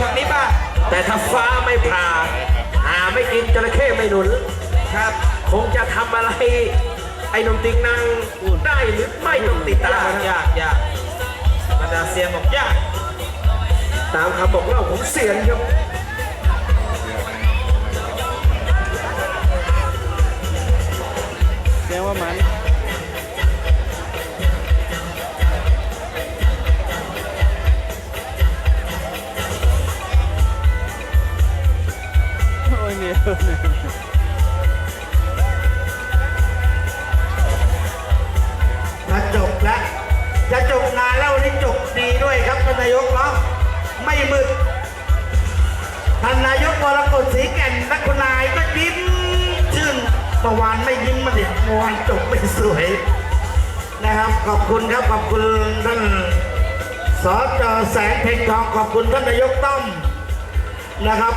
ชัยจะกลับมาอยู่ฝั่งนี้ป่ะแต่ถ้าฟ้าไม่ผ่าหาไม่กินจระเข้ไม่หนุนครับ คงจะทำอะไร ไอ้หนุ่มติงนางได้หรือไม่ต้องติดตามยากนะยากยากบรรดาเซียนบอกยาก ตามคำบอกเล่าของเสียนครับแสดงว่ามัน นายกเนาะไม่มืดท่านนายกวรกฎศรีแก่นนักคุณนายก็ยิ้มชื่นเมื่อวานไม่ยิ้มมาเด็ดเมื่อวานจบไม่สวยนะครับขอบคุณครับขอบคุณท่านสจแสงเพ็งทองขอบคุณท่านนายกต้อมนะครับ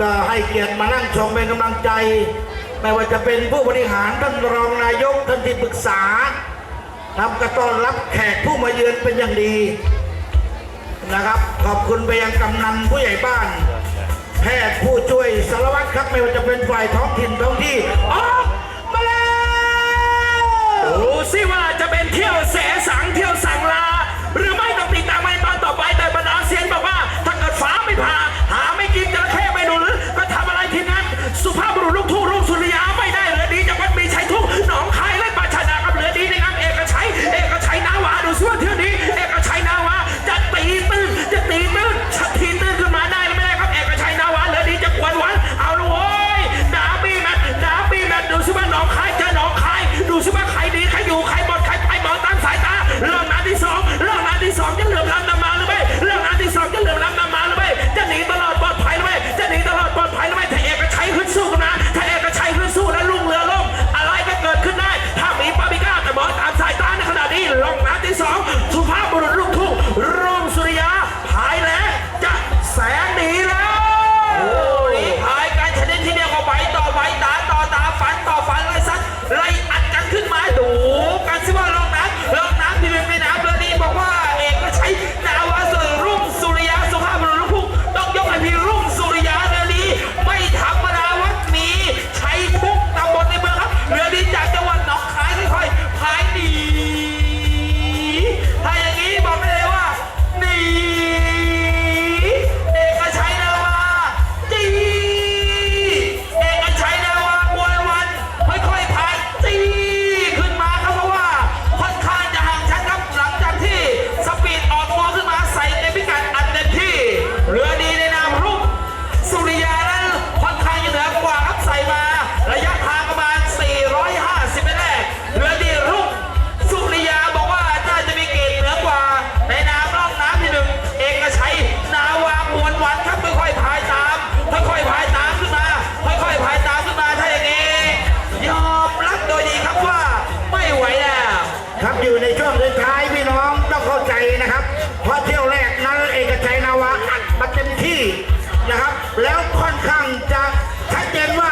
ก็ให้เกียรติมานั่งชมเป็นกำลังใจ ไม่ว่าจะเป็นผู้บริหารท่านรองนายกท่านที่ปรึกษาทำกระต้อนรับแขกผู้มาเยือนเป็นอย่างดี นะครับ ขอบคุณไปยังกำนันผู้ใหญ่บ้าน แพทย์ผู้ช่วยสารวัตรครับไม่ว่าจะเป็นฝ่ายท้องถิ่นท้องที่ออกมาแล้วดูสิว่าจะเป็น ครับอยู่ในช่วงท้ายพี่น้องต้องเข้าใจนะครับ เพราะเที่ยวแรกนั้นเอกชัยนาวาอัดมาเต็มที่นะครับ แล้วค่อนข้างจะชัดเจนว่า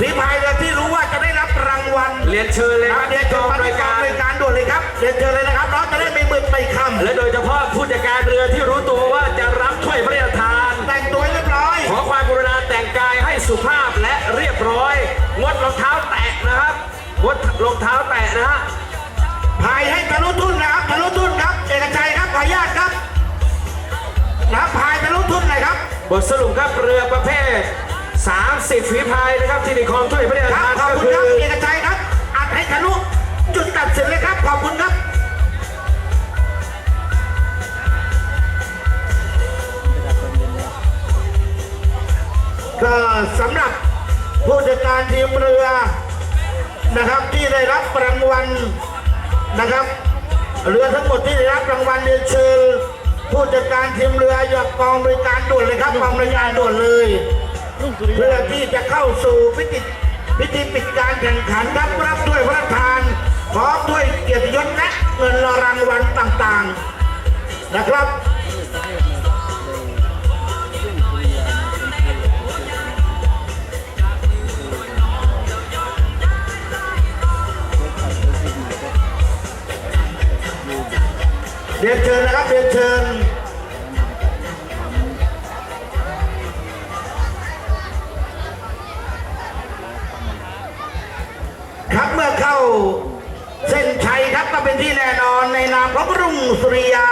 ฝีพายเรือที่รู้ว่าจะได้รับรางวัลเรียนเชิญเลยคครัรับบเรียนเชิญกองมารายที่กองการรายการด่วนเลยครับเรียนเชิญเลยนะครับน้องจะได้ไม่มึนไม่คำและโดยเฉพาะผู้จัดการเรือที่รู้ตัวว่าจะรับถ้วยพระราชทาน แต่งตัวให้เรียบร้อย ขอความกรุณาแต่งกายให้สุภาพและเรียบร้อยงดรองเท้าแตะนะครับงดรองเท้าแตะนะฮะพายให้ทะลุทุ่นนะครับทะลุทุ่นครับเอกชัยครับขออนุญาตครับนะครับพายทะลุทุ่นหน่อยครับ บทสรุปครับเรือประเภท 30ฝีพายนะครับที่นีคมช่วยพระเดชคทารับขอบก็คุณคืรับอเอกชัยครับอัดให้ทะลุจุดตัดสินเลยครับขอบคุณครับก็สำหรับผู้จัดการทีมเรือนะครับที่ได้รับรางวัลนะครับ เรือทั้งหมดที่ได้รับรางวัลเรียนเชิญผู้จัดการทีมเรือหยอกกองบริการด่วนเลยครับกองบริการด่วนเลย เพื่อที่จะเข้าสู่พิธีพิธีปิดการแข่งขันรับรับด้วยพระราชทานพร้อมด้วยเกียรติยศและเงินรางวัลต่างๆนะครับเรียนเชิญนะครับเรียนเชิญ เข้า เส้นชัยครับก็เป็นที่แน่นอนในนามของรุ่งสุริยา